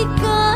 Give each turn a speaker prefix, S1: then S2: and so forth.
S1: ikaw